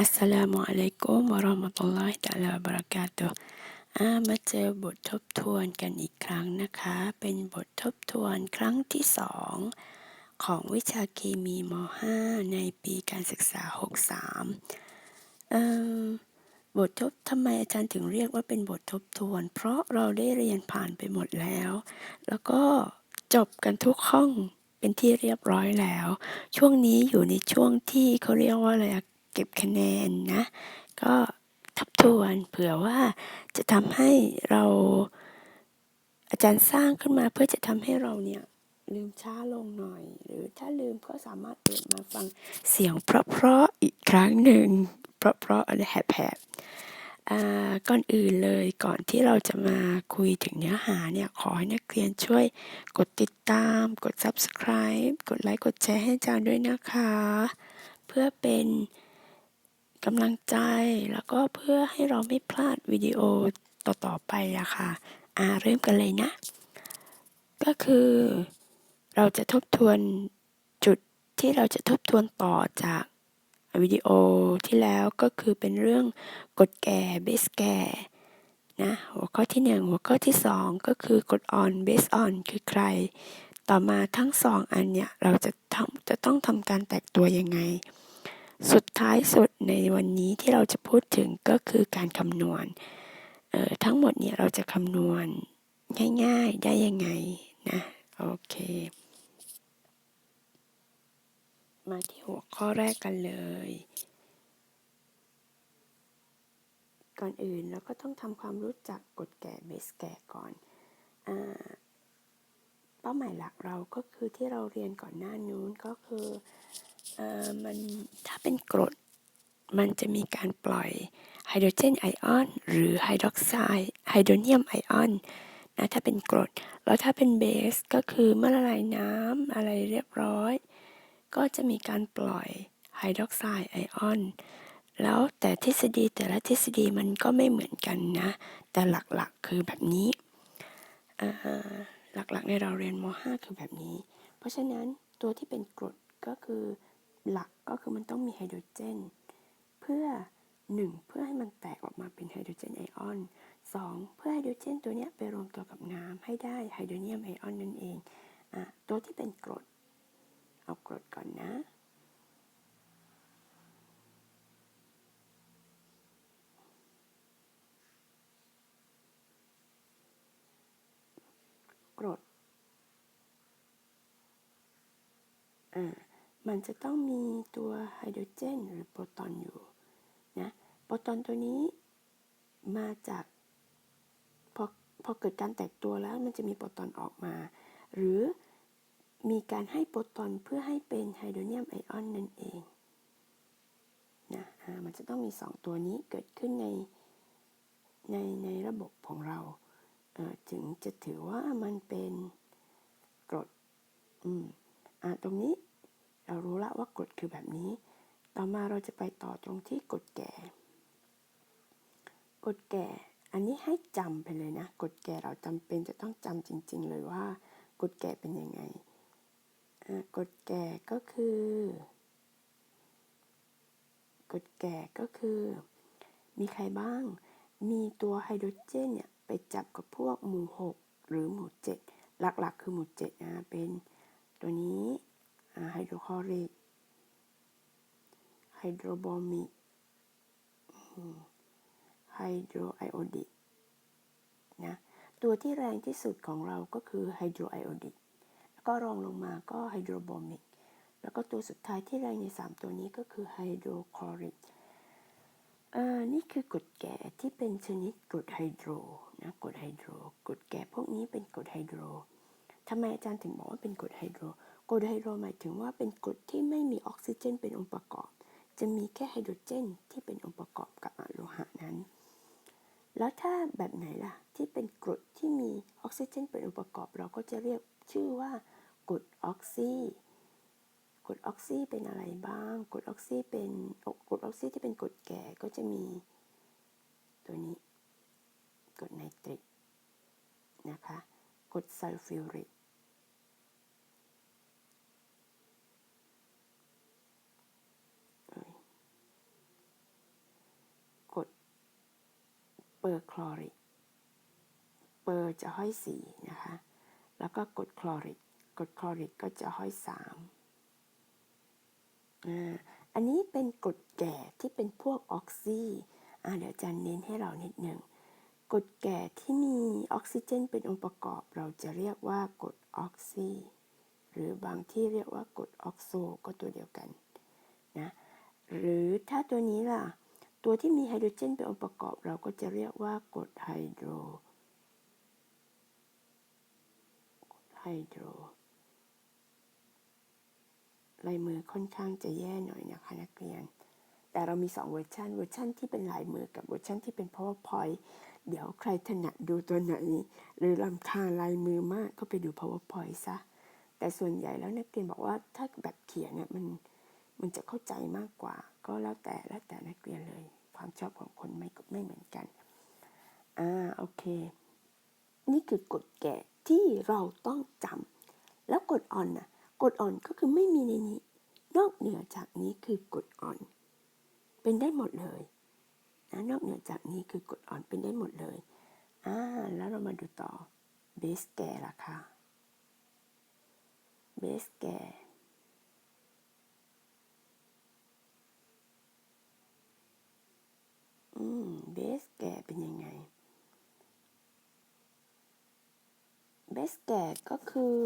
อัสสลามุอะลัยกุมวะเราะห์มะตุลลอฮิตะอาลาวะบะเราะกาตุฮ์อามาเจอบททบทวนกันอีกครั้งนะคะ เป็นบททบทวนครั้งที่สองของวิชาเคมีม .5 ในปีการศึกษา 63 บททบทำไมอาจารย์ถึงเรียกว่าเป็นบททบทวน เพราะเราได้เรียนผ่านไปหมดแล้ว แล้วก็จบกันทุกห้องเป็นที่เรียบร้อยแล้ว ช่วงนี้อยู่ในช่วงที่เขาเรียกว่าอะไรอะ เก็บคะแนนนะ ก็ทบทวนเผื่อว่าจะทำให้เรา อาจารย์สร้างขึ้นมาเพื่อจะทำให้เราเนี่ยลืมช้าลงหน่อย หรือถ้าลืมก็สามารถเปิดมาฟังเสียงเพราะๆอีกครั้งหนึ่งเพราะๆอะไรแหบๆก่อนอื่นเลยก่อนที่เราจะมาคุยถึงเนื้อหาเนี่ย ขอให้นักเรียนช่วยกดติดตาม กด subscribe กดไลค์ กดแชร์ให้อาจารย์ด้วยนะคะ เพื่อเป็น กำลังใจแล้วก็เพื่อให้เราไม่พลาดวิดีโอต่อๆไปอะค่ะ อ่าเริ่มกันเลยนะ ก็คือเราจะทบทวนจุดที่เราจะทบทวนต่อจากวิดีโอที่แล้วก็คือเป็นเรื่องกฎแก่เบสแก่นะหัวข้อที่หนึ่งหัวข้อที่สองก็คือกฎออนเบสออนคือใคร ต่อมาทั้งสองอันเนี่ย เราจะทำจะต้องทำการแตกตัวยังไง สุดท้ายสุดในวันนี้ที่เราจะพูดถึงก็คือการคำนวณเอ่อทั้งหมดเนี่ยเราจะคำนวณง่ายๆได้ยังไงนะโอเค มาที่หัวข้อแรกกันเลย ก่อนอื่นเราก็ต้องทำความรู้จักกฎแก่เบสแก่ก่อนอเป้าหมายหลักเราก็คือที่เราเรียนก่อนหน้านู้นก็คือ มันถ้าเป็นกรด มันจะมีการปล่อยไฮโดรเจนไอออน หรือไฮดรอกไซด์ไฮโดรเนียมไอออนนะถ้าเป็นกรด แล้วถ้าเป็นเบสก็คือเมื่อละลายน้ำอะไรเรียบร้อย ก็จะมีการปล่อยไฮดรอกไซด์ไอออนแล้วแต่ทฤษฎีแต่ละทฤษฎีมันก็ไม่เหมือนกันนะ แต่หลักๆคือแบบนี้ หลักๆในเราเรียนม .5 คือแบบนี้ เพราะฉะนั้นตัวที่เป็นกรดก็คือ หลักก็คือมันต้องมีไฮโดรเจน เพื่อ 1. เพื่อให้มันแตกออกมาเป็นไฮโดรเจนไอออน 2. เพื่อไฮโดรเจนตัวเนี้ยไปรวมตัวกับน้ำให้ได้ไฮโดรเนียมไอออนนั่นเองอตัวที่เป็นกรด เอากรดก่อนนะกรด อ่า มันจะต้องมีตัวไฮโดรเจนหรือโปรตอนอยู่นะโปรตอนตัวนี้มาจากพอพอเกิดการแตกตัวแล้วมันจะมีโปรตอนออกมา หรือมีการให้โปรตอนเพื่อให้เป็นไฮโดรเนียมไอออนนั่นเองนะมันจะต้องมี 2 ตัวนี้เกิดขึ้นในในในระบบของเราถึงจะถือว่ามันเป็นกรดอืมอ่าตรงนี้ ละว่ากรดคือแบบนี้ ต่อมาเราจะไปต่อตรงที่กรดแก่กฎแก่ อันนี้ให้จำไปเลยนะกฎแก่เราจำเป็นจะต้องจำจริง ๆ เลยว่ากฎแก่เป็นยังไงอ่ากฎแก่ก็คือกฎแก่ก็คือ มีใครบ้าง มีตัวไฮโดรเจนเนี่ยไปจับกับพวกหมู่ 6 หรือหมู่ 7 หลักๆ คือหมู่7นะเป็นตัวนี้ ไฮโดรคลอริกไฮโดรบอมิกไฮโดรไอโอดิกนะตัวที่แรงที่สุดของเราก็คือไฮโดรไอโอดิกแล้วก็รองลงมาก็ไฮโดรบอมิกแล้วก็ตัวสุดท้ายที่แรงใน 3 ตัวนี้ก็คือไฮโดรคลอริกอ่านี่คือกรดแก่ที่เป็นชนิดกรดไฮโดรนะกรดไฮโดรกรดแก่พวกนี้เป็นกรดไฮโดรทำไมอาจารย์ถึงบอกว่าเป็นกรดไฮโดร กรดไฮโดรหมายถึงว่าเป็นกรดที่ไม่มีออกซิเจนเป็นองค์ประกอบ จะมีแค่ไฮโดรเจนที่เป็นองค์ประกอบกับโลหะนั้น แล้วถ้าแบบไหนล่ะที่เป็นกรดที่มีออกซิเจนเป็นองค์ประกอบ เราก็จะเรียกชื่อว่ากรดออกซีกรดออกซีเป็นอะไรบ้างกรดออกซีเป็นกรดออกซีที่เป็นกรดแก่ก็จะมีตัวนี้กรดไนตริกนะคะกรดซัลฟิวริก เปอร์คลอริก เปอร์จะห้อยสี่นะคะ แล้วก็กดคลอริก กดคลอริกก็จะห้อยสามอันนี้เป็นกรดแก่ที่เป็นพวกออกซิอ่เดี๋ยวจารย์เน้นให้เรานิดหนึ่งกรดแก่ที่มีออกซิเจนเป็นองค์ประกอบ เราจะเรียกว่ากรดออกซิหรือบางที่เรียกว่ากรดออกโซก็ตัวเดียวกันนะหรือถ้าตัวนี้ล่ะ ตัวที่มีไฮโดรเจนเป็นองค์ประกอบเราก็จะเรียกว่ากรดไฮโดรไฮโดรลายมือค่อนข้างจะแย่หน่อยนะคะนักเรียน แต่เรามี 2 เวอร์ชันเวอร์ชันที่เป็นลายมือกับเวอร์ชันที่เป็น powerpoint เดี๋ยวใครถนัดดูตัวไหน หรือลำคาลายมือมากก็ไปดู powerpoint ซะ แต่ส่วนใหญ่แล้วนักเรียนบอกว่าถ้าแบบเขียนเนี่ยมันมันจะเข้าใจมากกว่า ก็แล้วแต่แล้วแต่นักเรียนเลย ความชอบของคนไม่ไม่เหมือนกันอ่าโอเค นี่คือกฎแก่ที่เราต้องจำแล้วกฎอ่อนน่ะกฎอ่อนก็คือไม่มีในนี้ นอกเหนือจากนี้คือกฎอ่อน เป็นได้หมดเลยนะนอกเหนือจากนี้คือกฎอ่อนเป็นได้หมดเลยอ่าแล้วเรามาดูต่อเบสแก่ล่ะค่ะเบสแก่ อืมเบสแก่เป็นยังไงเบสแก่ก็คือ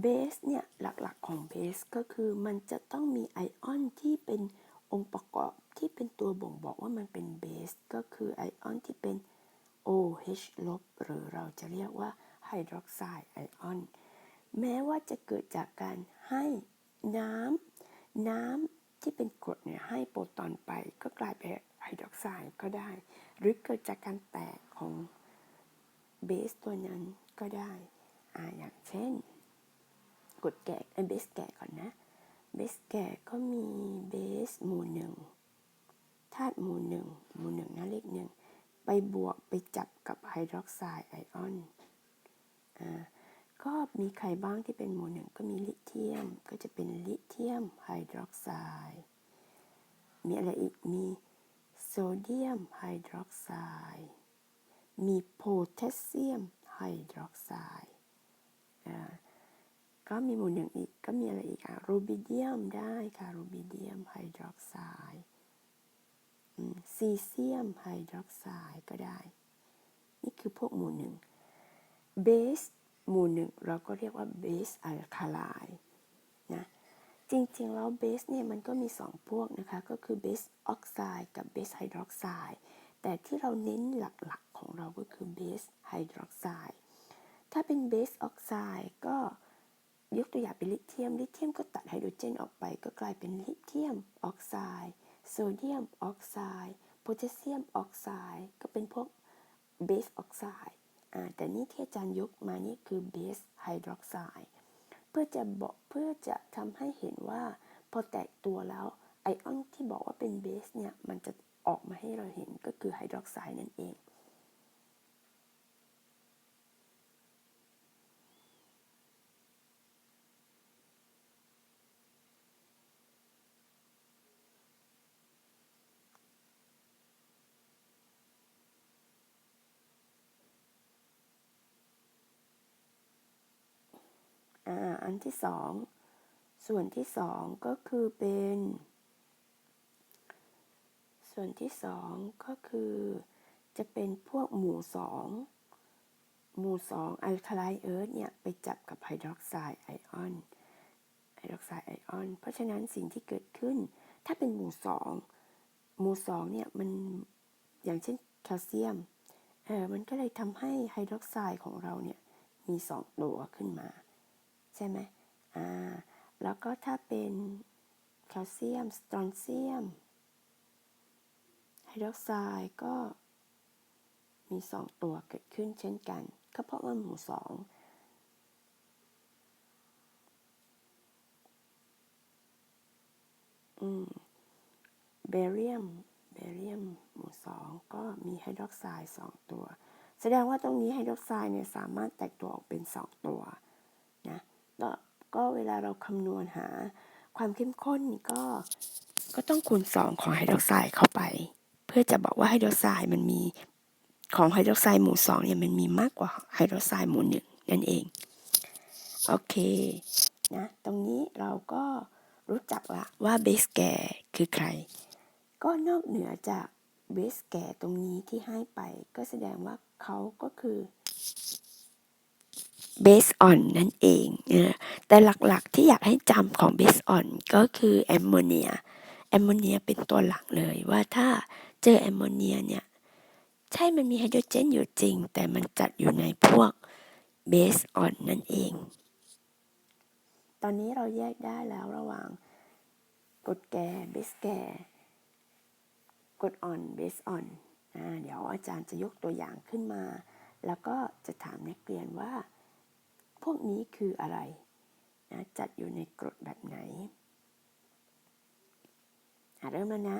เบสเนี่ยหลักๆของเบสก็คือมันจะต้องมีไอออนที่เป็นองค์ประกอบที่เป็นตัวบ่งบอกว่ามันเป็นเบสก็คือไอออนที่เป็น OH ลบหรือเราจะเรียกว่าไฮดรอกไซด์ไอออน แม้ว่าจะเกิดจากการให้น้ำน้ำที่เป็นกรดเนี่ยให้โปรตอนไปก็กลายเป็น ไฮดรอกไซด์ก็ได้ หรือเกิดจากการแตกของเบสตัวนั้นก็ได้ออย่างเช่นกดแก่เบสแก่ก่อนนะ เบสแก่ก็มีเบสหมู่หนึ่งธาตุหมู่หนึ่งหมู่หนึ่งนะเลขหนึ่งไปบวกไปจับกับไฮดรอกไซด์ไอออนอ่าก็มีใครบ้างที่เป็นหมู่หนึ่งก็มีลิเธียมก็จะเป็นลิเธียมไฮดรอกไซด์มีอะไรอีกมี เดียมไฮดรอกไซด์มีโพแทสเซียมไฮดรอกไซด์ก็มีหมู่หนึ่งอีกก็มีอะไรอีกอะรูบิเดียมได้ค่ะรูบิเดียมไฮดรอกไซด์ซีเซียมไฮดรอกไซด์ก็ได้ นี่คือพวกหมู่หนึ่งเบสหมู่หนึ่งเราก็เรียกว่าเบสอัลคาไลนะ จริงๆ แล้วเบสเนี่ยมันก็มี 2 พวกนะคะ ก็คือเบสออกไซด์กับเบสไฮดรอกไซด์แต่ที่เราเน้นหลักๆของเราก็คือเบสไฮดรอกไซด์ถ้าเป็นเบสออกไซด์ก็ยกตัวอย่างเป็นลิเธียม ลิเธียมก็ตัดไฮโดรเจนออกไป ก็กลายเป็นลิเธียมออกไซด์โซเดียมออกไซด์โพแทสเซียมออกไซด์ก็เป็นพวกเบสออกไซด์แต่นี่ที่อาจารย์ยกมานี่คือเบสไฮดรอกไซด์ พื่อจะบอกเพื่อจะทำให้เห็นว่าพอแตกตัวแล้วไอออนที่บอกว่าเป็นเบสเนี่ย มันจะออกมาให้เราเห็นก็คือไฮดรอกไซด์นั่นเอง อันที่สองส่วนที่สองก็คือเป็น ส่วนที่สองก็คือ จะเป็นพวกหมู่สองหมู่สองอัลคาไลเอิร์ธเนี่ย ไปจับกับไฮดรอกไซด์ไอออนไฮดรอกไซด์ไอออน เพราะฉะนั้นสิ่งที่เกิดขึ้น ถ้าเป็นหมู่สองหมู่สองเนี่ยมันอย่างเช่นแคลเซียมเออมันก็เลยทำให้ไฮดรอกไซด์ของเราเนี่ย มีสองตัวขึ้นมา ใช่ไหมอ่าแล้วก็ถ้าเป็นแคลเซียม สตรอนเซียม ไฮดรอกไซด์ก็มีสองตัวเกิดขึ้นเช่นกัน ก็เพราะว่าหมู่สองอืมเบเรียม เบเรียม หมู่สองก็มีไฮดรอกไซด์สองตัว แสดงว่าตรงนี้ไฮดรอกไซด์เนี่ยสามารถแตกตัวออกเป็นสองตัว ก็ก็เวลาเราคำนวณหาความเข้มข้นก็ก็ต้องคูณ 2 ของไฮดรอกไซด์เข้าไป เพื่อจะบอกว่าไฮโดรไซด์มันมีของไฮโดรไซด์หมู่สองเนี่ยมันมีมากกว่าไฮโดรไซด์หมู่หนึ่งนั่นเอง โอเคนะตรงนี้เราก็รู้จักละว่าเบสแกคือใคร ก็นอกเหนือจากเบสแกตรงนี้ที่ให้ไป ก็แสดงว่าเขาก็คือ เบสออนนั่นเองนะแต่หลักๆที่อยากให้จำของเบสออนก็คือแอมโมเนียแอมโมเนียเป็นตัวหลักเลยว่าถ้าเจอแอมโมเนียเนี่ย ใช่มันมีไฮโดรเจนอยู่จริง แต่มันจัดอยู่ในพวกเบสออนนั่นเอง ตอนนี้เราแยกได้แล้วระหว่างกรดแก่เบสแก่กรดอ่อนเบสอ่อนเดี๋ยวอาจารย์จะยกตัวอย่างขึ้นมา แล้วก็จะถามนักเรียนว่า วกนี้คืออะไรนะจัดอยู่ในกรดแบบไหนเริ่มแล้วนะ